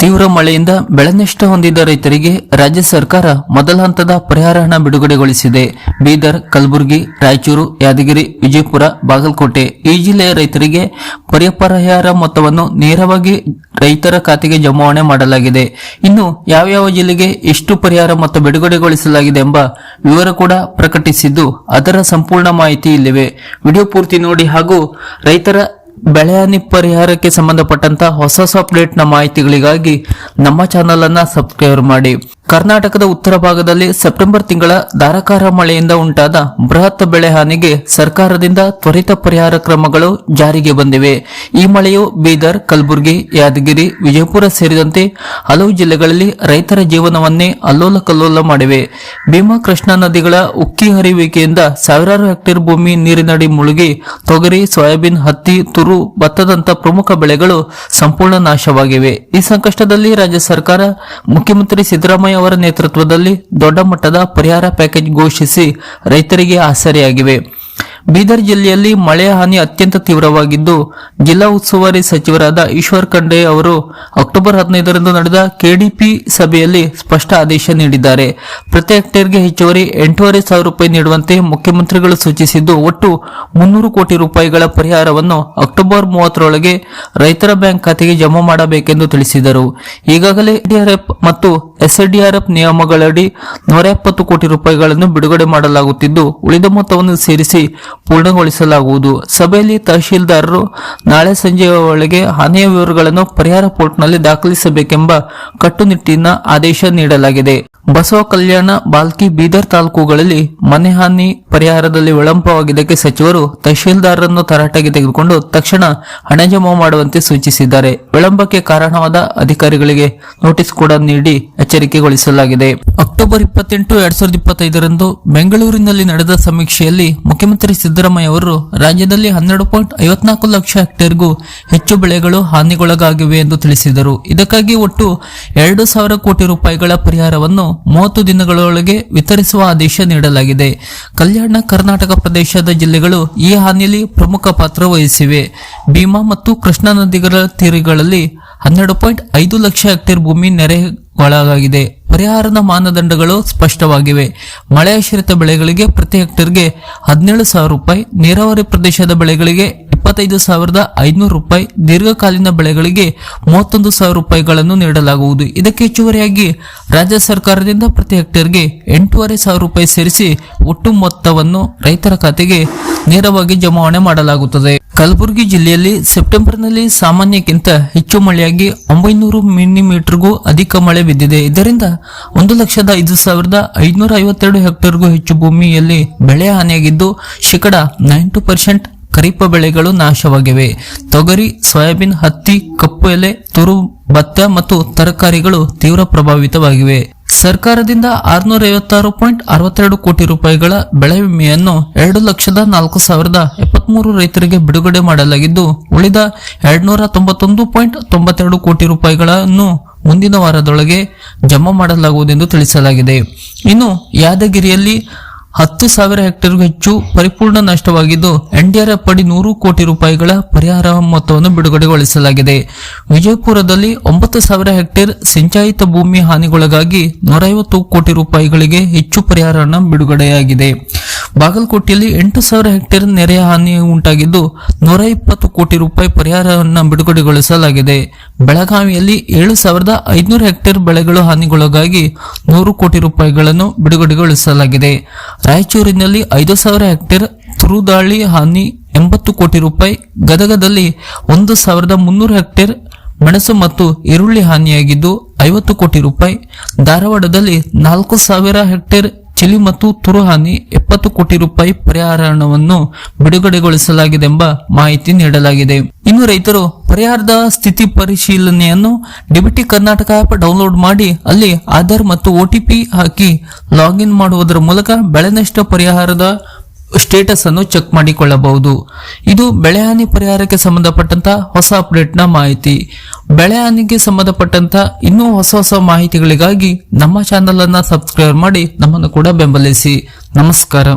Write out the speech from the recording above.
ತೀವ್ರ ಮಳೆಯಿಂದ ಬೆಳೆ ಹೊಂದಿದ್ದ ಹೊಂದಿದ ರೈತರಿಗೆ ರಾಜ್ಯ ಸರ್ಕಾರ ಮೊದಲ ಹಂತದ ಪರಿಹಾರ ಹಣ ಬಿಡುಗಡೆಗೊಳಿಸಿದೆ. ಬೀದರ್, ಕಲಬುರಗಿ, ರಾಯಚೂರು, ಯಾದಗಿರಿ, ವಿಜಯಪುರ, ಬಾಗಲಕೋಟೆ ಈ ಜಿಲ್ಲೆಯ ರೈತರಿಗೆ ಪರಿಹಾರ ಮೊತ್ತವನ್ನು ನೇರವಾಗಿ ರೈತರ ಖಾತೆಗೆ ಜಮಾವಣೆ ಮಾಡಲಾಗಿದೆ. ಇನ್ನು ಯಾವ್ಯಾವ ಜಿಲ್ಲೆಗೆ ಎಷ್ಟು ಪರಿಹಾರ ಮೊತ್ತ ಬಿಡುಗಡೆಗೊಳಿಸಲಾಗಿದೆ ಎಂಬ ವಿವರ ಕೂಡ ಪ್ರಕಟಿಸಿದ್ದು ಅದರ ಸಂಪೂರ್ಣ ಮಾಹಿತಿ ಇಲ್ಲಿವೆ. ವಿಡಿಯೋ ಪೂರ್ತಿ ನೋಡಿ ಹಾಗೂ ರೈತರ ಬೆಳೆಹಾನಿ ಪರಿಹಾರಕ್ಕೆ ಸಂಬಂಧಪಟ್ಟಂತ ಹೊಸ ಹೊಸ ಅಪ್ಡೇಟ್ನ ಮಾಹಿತಿಗಳಿಗಾಗಿ ನಮ್ಮ ಚಾನೆಲ್ ಅನ್ನ ಸಬ್ಸ್ಕ್ರೈಬ್ ಮಾಡಿ. ಕರ್ನಾಟಕದ ಉತ್ತರ ಭಾಗದಲ್ಲಿ ಸೆಪ್ಟೆಂಬರ್ ತಿಂಗಳ ಧಾರಾಕಾರ ಮಳೆಯಿಂದ ಉಂಟಾದ ಬೃಹತ್ ಬೆಳೆ ಹಾನಿಗೆ ಸರ್ಕಾರದಿಂದ ತ್ವರಿತ ಪರಿಹಾರ ಕ್ರಮಗಳು ಜಾರಿಗೆ ಬಂದಿವೆ. ಈ ಮಳೆಯು ಬೀದರ್, ಕಲಬುರಗಿ, ಯಾದಗಿರಿ, ವಿಜಯಪುರ ಸೇರಿದಂತೆ ಹಲವು ಜಿಲ್ಲೆಗಳಲ್ಲಿ ರೈತರ ಜೀವನವನ್ನೇ ಅಲ್ಲೋಲ ಕಲ್ಲೋಲ ಮಾಡಿವೆ. ಭೀಮಾ ಕೃಷ್ಣಾ ನದಿಗಳ ಉಕ್ಕಿ ಹರಿಯುವಿಕೆಯಿಂದ ಸಾವಿರಾರು ಹೆಕ್ಟೇರ್ ಭೂಮಿ ನೀರಿನಡಿ ಮುಳುಗಿ ತೊಗರಿ, ಸೋಯಾಬೀನ್, ಹತ್ತಿ, ತುರು, ಭತ್ತದಂತ ಪ್ರಮುಖ ಬೆಳೆಗಳು ಸಂಪೂರ್ಣ ನಾಶವಾಗಿವೆ. ಈ ಸಂಕಷ್ಟದಲ್ಲಿ ರಾಜ್ಯ ಸರ್ಕಾರ ಮುಖ್ಯಮಂತ್ರಿ ಸಿದ್ದರಾಮಯ್ಯ ಅವರ ನೇತೃತ್ವದಲ್ಲಿ ದೊಡ್ಡ ಮಟ್ಟದ ಪರಿಹಾರ ಪ್ಯಾಕೇಜ್ ಘೋಷಿಸಿ ರೈತರಿಗೆ ಆಸರೆಯಾಗಿವೆ. ಬೀದರ್ ಜಿಲ್ಲೆಯಲ್ಲಿ ಮಳೆ ಹಾನಿ ಅತ್ಯಂತ ತೀವ್ರವಾಗಿದ್ದು, ಜಿಲ್ಲಾ ಉಸ್ತುವಾರಿ ಸಚಿವರಾದ ಈಶ್ವರ್ ಖಂಡೆ ಅವರು ಅಕ್ಟೋಬರ್ ಹದಿನೈದರಂದು ನಡೆದ ಕೆಡಿಪಿ ಸಭೆಯಲ್ಲಿ ಸ್ಪಷ್ಟ ಆದೇಶ ನೀಡಿದ್ದಾರೆ. ಪ್ರತಿ ಹೆಕ್ಟೇರ್ಗೆ ಹೆಚ್ಚುವರಿ ಎಂಟೂವರೆ ಸಾವಿರ ರೂಪಾಯಿ ನೀಡುವಂತೆ ಮುಖ್ಯಮಂತ್ರಿಗಳು ಸೂಚಿಸಿದ್ದು, ಒಟ್ಟು ಮುನ್ನೂರು ಕೋಟಿ ರೂಪಾಯಿಗಳ ಪರಿಹಾರವನ್ನು ಅಕ್ಟೋಬರ್ ಮೂವತ್ತರೊಳಗೆ ರೈತರ ಬ್ಯಾಂಕ್ ಖಾತೆಗೆ ಜಮಾ ಮಾಡಬೇಕೆಂದು ತಿಳಿಸಿದರು. ಈಗಾಗಲೇ ಡಿಆರ್ಎಫ್ ಮತ್ತು ಎಸ್ಎಡಿಆರ್ಎಫ್ ನಿಯಮಗಳಡಿ ನೂರ ಎಪ್ಪತ್ತು ಕೋಟಿ ರೂಪಾಯಿಗಳನ್ನು ಬಿಡುಗಡೆ ಮಾಡಲಾಗುತ್ತಿದ್ದು, ಉಳಿದ ಮೊತ್ತವನ್ನು ಸೇರಿಸಿ ಪೂರ್ಣಗೊಳಿಸಲಾಗುವುದು. ಸಭೆಯಲ್ಲಿ ತಹಶೀಲ್ದಾರರು ನಾಳೆ ಸಂಜೆಯ ಒಳಗೆ ಹಾನಿಯ ವಿವರಗಳನ್ನು ಪರಿಹಾರ ಪೋರ್ಟ್ನಲ್ಲಿ ದಾಖಲಿಸಬೇಕೆಂಬ ಕಟ್ಟುನಿಟ್ಟಿನ ಆದೇಶ ನೀಡಲಾಗಿದೆ. ಬಸವ ಕಲ್ಯಾಣ ಬಾಲ್ಕಿ ಬೀದರ್ ತಾಲೂಕುಗಳಲ್ಲಿ ಮನೆ ಹಾನಿ ಪರಿಹಾರದಲ್ಲಿ ವಿಳಂಬವಾಗಿದ್ದಕ್ಕೆ ಸಚಿವರು ತಹಶೀಲ್ದಾರರನ್ನು ತರಾಟೆಗೆ ತೆಗೆದುಕೊಂಡು ತಕ್ಷಣ ಹಣ ಜಮಾ ಮಾಡುವಂತೆ ಸೂಚಿಸಿದ್ದಾರೆ. ವಿಳಂಬಕ್ಕೆ ಕಾರಣವಾದ ಅಧಿಕಾರಿಗಳಿಗೆ ನೋಟಿಸ್ ಕೂಡ ನೀಡಿ ಎಚ್ಚರಿಕೆಗೊಳಿಸಲಾಗಿದೆ. ಅಕ್ಟೋಬರ್ ಇಪ್ಪತ್ತೆಂಟು, ಎರಡ್ ಸಾವಿರದ ಇಪ್ಪತ್ತೈದರಂದು ಬೆಂಗಳೂರಿನಲ್ಲಿ ನಡೆದ ಸಮೀಕ್ಷೆಯಲ್ಲಿ ಮುಖ್ಯಮಂತ್ರಿ ಸಿದ್ದರಾಮಯ್ಯ ಅವರು, ರಾಜ್ಯದಲ್ಲಿ ಹನ್ನೆರಡು ಪಾಯಿಂಟ್ ಐವತ್ನಾಲ್ಕು ಲಕ್ಷ ಹೆಕ್ಟೇರ್ಗೂ ಹೆಚ್ಚು ಬೆಳೆಗಳು ಹಾನಿಗೊಳಗಾಗಿವೆ ಎಂದು ತಿಳಿಸಿದರು. ಇದಕ್ಕಾಗಿ ಒಟ್ಟು ಎರಡು ಸಾವಿರ ಕೋಟಿ ರೂಪಾಯಿಗಳ ಪರಿಹಾರವನ್ನು ಮೂವತ್ತು ದಿನಗಳೊಳಗೆ ವಿತರಿಸುವ ಆದೇಶ ನೀಡಲಾಗಿದೆ. ಕಲ್ಯಾಣ ಕರ್ನಾಟಕ ಪ್ರದೇಶದ ಜಿಲ್ಲೆಗಳು ಈ ಹಾನಿಯಲ್ಲಿ ಪ್ರಮುಖ ಪಾತ್ರ ವಹಿಸಿವೆ. ಭೀಮಾ ಮತ್ತು ಕೃಷ್ಣಾ ನದಿಗಳ ತೀರಗಳಲ್ಲಿ ಹನ್ನೆರಡು ಪಾಯಿಂಟ್ ಐದು ಲಕ್ಷ ಹೆಕ್ಟೇರ್ ಭೂಮಿ ನೆರೆ ಒಳಗಾಗಿದೆ ಪರಿಹಾರದ ಮಾನದಂಡಗಳು ಸ್ಪಷ್ಟವಾಗಿವೆ. ಮಳೆಯಾಶ್ರಿತ ಬೆಳೆಗಳಿಗೆ ಪ್ರತಿ ಹೆಕ್ಟೇರ್ಗೆ ಹದಿನೇಳು ಸಾವಿರ ರೂಪಾಯಿ, ನೀರಾವರಿ ಪ್ರದೇಶದ ಬೆಳೆಗಳಿಗೆ ಇಪ್ಪತ್ತೈದು ಸಾವಿರದ ಐನೂರು ರೂಪಾಯಿ ದೀರ್ಘಕಾಲೀನ ಬೆಳೆಗಳಿಗೆ ಮೂವತ್ತೊಂದು ಸಾವಿರ ರೂಪಾಯಿಗಳನ್ನು ನೀಡಲಾಗುವುದು. ಇದಕ್ಕೆ ಹೆಚ್ಚುವರಿಯಾಗಿ ರಾಜ್ಯ ಸರ್ಕಾರದಿಂದ ಪ್ರತಿ ಹೆಕ್ಟೇರ್ಗೆ ಎಂಟೂವರೆ ಸಾವಿರ ರೂಪಾಯಿ ಸೇರಿಸಿ ಒಟ್ಟು ಮೊತ್ತವನ್ನು ರೈತರ ಖಾತೆಗೆ ನೇರವಾಗಿ ಜಮಾವಣೆ ಮಾಡಲಾಗುತ್ತದೆ. ಕಲಬುರಗಿ ಜಿಲ್ಲೆಯಲ್ಲಿ ಸೆಪ್ಟೆಂಬರ್ನಲ್ಲಿ ಸಾಮಾನ್ಯಕ್ಕಿಂತ ಹೆಚ್ಚು ಮಳೆಯಾಗಿ ಒಂಬೈನೂರು ಮಿಲಿಮೀಟರ್ಗೂ ಅಧಿಕ ಮಳೆ ಬಿದ್ದಿದೆ. ಇದರಿಂದ ಒಂದು ಲಕ್ಷದ ಐದು ಸಾವಿರದ ಐದುನೂರ ಐವತ್ತೆರಡು ಹೆಕ್ಟೇರ್ಗೂ ಹೆಚ್ಚು ಭೂಮಿಯಲ್ಲಿ ಬೆಳೆ ಹಾನಿಯಾಗಿದ್ದು, ಶೇಕಡ ನೈಂಟು ಪರ್ಸೆಂಟ್ ಖರೀಫ ಬೆಳೆಗಳು ನಾಶವಾಗಿವೆ. ತೊಗರಿ, ಸೋಯಾಬೀನ್, ಹತ್ತಿ, ಕಪ್ಪು ಎಲೆ, ತುರು, ಭತ್ತ ಮತ್ತು ತರಕಾರಿಗಳು ತೀವ್ರ ಪ್ರಭಾವಿತವಾಗಿವೆ. ಸರ್ಕಾರದಿಂದ ಆರ್ನೂರ ಐವತ್ತಾರು ಪಾಯಿಂಟ್ ಅರವತ್ತೆರಡು ಕೋಟಿ ರೂಪಾಯಿಗಳ ಬೆಳೆ ವಿಮೆಯನ್ನು ಎರಡು ಲಕ್ಷದ ನಾಲ್ಕು ಸಾವಿರದ ಎಪ್ಪತ್ಮೂರು ರೈತರಿಗೆ ಬಿಡುಗಡೆ ಮಾಡಲಾಗಿದ್ದು, ಉಳಿದ ಎರಡ್ನೂರ ತೊಂಬತ್ತೊಂದು ಪಾಯಿಂಟ್ ತೊಂಬತ್ತೆರಡು ಕೋಟಿ ರೂಪಾಯಿಗಳನ್ನು ಮುಂದಿನ ವಾರದೊಳಗೆ ಜಮಾ ಮಾಡಲಾಗುವುದೆಂದು ತಿಳಿಸಲಾಗಿದೆ. ಇನ್ನು ಯಾದಗಿರಿಯಲ್ಲಿ ಹತ್ತು ಸಾವಿರ ಹೆಕ್ಟೇರ್ಗೂ ಹೆಚ್ಚು ಪರಿಪೂರ್ಣ ನಷ್ಟವಾಗಿದ್ದು, ಎನ್ಡಿಆರ್ಎಫ್ ಅಡಿ ನೂರು ಕೋಟಿ ರೂಪಾಯಿಗಳ ಪರಿಹಾರ ಮೊತ್ತವನ್ನು ಬಿಡುಗಡೆಗೊಳಿಸಲಾಗಿದೆ. ವಿಜಯಪುರದಲ್ಲಿ ಒಂಬತ್ತು ಸಾವಿರ ಹೆಕ್ಟೇರ್ ಸಿಂಚಾಯಿತ ಭೂಮಿ ಹಾನಿಗೊಳಗಾಗಿ ನೂರೈವತ್ತು ಕೋಟಿ ರೂಪಾಯಿಗಳಿಗೆ ಹೆಚ್ಚು ಪರಿಹಾರ ಬಿಡುಗಡೆಯಾಗಿದೆ. ಬಾಗಲಕೋಟೆಯಲ್ಲಿ ಎಂಟು ಸಾವಿರ ಹೆಕ್ಟೇರ್ ನೆರೆ ಹಾನಿ ಉಂಟಾಗಿದ್ದು ನೂರ ಇಪ್ಪತ್ತು ಕೋಟಿ ರೂಪಾಯಿ ಪರಿಹಾರವನ್ನು ಬಿಡುಗಡೆಗೊಳಿಸಲಾಗಿದೆ. ಬೆಳಗಾವಿಯಲ್ಲಿ ಏಳು ಸಾವಿರದ ಐದುನೂರು ಹೆಕ್ಟೇರ್ ಬೆಳೆಗಳು ಹಾನಿಗೊಳಗಾಗಿ ನೂರು ಕೋಟಿ ರೂಪಾಯಿಗಳನ್ನು ಬಿಡುಗಡೆಗೊಳಿಸಲಾಗಿದೆ. ರಾಯಚೂರಿನಲ್ಲಿ ಐದು ಸಾವಿರ ಹೆಕ್ಟೇರ್ ತುರುದಾಳಿ ಹಾನಿ, ಎಂಬತ್ತು ಕೋಟಿ ರೂಪಾಯಿ ಗದಗದಲ್ಲಿ ಒಂದು ಸಾವಿರದ ಮುನ್ನೂರು ಹೆಕ್ಟೇರ್ ಮೆಣಸು ಮತ್ತು ಈರುಳ್ಳಿ ಹಾನಿಯಾಗಿದ್ದು ಐವತ್ತು ಕೋಟಿ ರೂಪಾಯಿ, ಧಾರವಾಡದಲ್ಲಿ ನಾಲ್ಕು ಸಾವಿರ ಹೆಕ್ಟೇರ್ ಚಿಲಿ ಮತ್ತು ತುರುಹಾನಿ ಎಪ್ಪತ್ತು ಕೋಟಿ ರೂಪಾಯಿ ಪರಿಹಾರ ಹಣವನ್ನು ಬಿಡುಗಡೆಗೊಳಿಸಲಾಗಿದೆ ಎಂಬ ಮಾಹಿತಿ ನೀಡಲಾಗಿದೆ. ಇನ್ನು ರೈತರು ಪರಿಹಾರದ ಸ್ಥಿತಿ ಪರಿಶೀಲನೆಯನ್ನು ಡಿಬಿಟಿ ಕರ್ನಾಟಕ ಆಪ್ ಡೌನ್ಲೋಡ್ ಮಾಡಿ ಅಲ್ಲಿ ಆಧಾರ್ ಮತ್ತು ಒಟಿಪಿ ಹಾಕಿ ಲಾಗಿನ್ ಮಾಡುವುದರ ಮೂಲಕ ಬೆಳೆ ನಷ್ಟ ಪರಿಹಾರದ ಸ್ಟೇಟಸ್ ಅನ್ನು ಚೆಕ್ ಮಾಡಿಕೊಳ್ಳಬಹುದು. ಇದು ಬೆಳೆ ಹಾನಿ ಪರಿಹಾರಕ್ಕೆ ಸಂಬಂಧಪಟ್ಟಂತ ಹೊಸ ಅಪ್ಡೇಟ್ನ ಮಾಹಿತಿ. ಬೆಳೆ ಹಾನಿಗೆ ಸಂಬಂಧಪಟ್ಟಂತ ಇನ್ನೂ ಹೊಸ ಹೊಸ ಮಾಹಿತಿಗಳಿಗಾಗಿ ನಮ್ಮ ಚಾನೆಲ್ ಅನ್ನ ಸಬ್ಸ್ಕ್ರೈಬ್ ಮಾಡಿ ನಮ್ಮನ್ನು ಕೂಡ ಬೆಂಬಲಿಸಿ. ನಮಸ್ಕಾರ.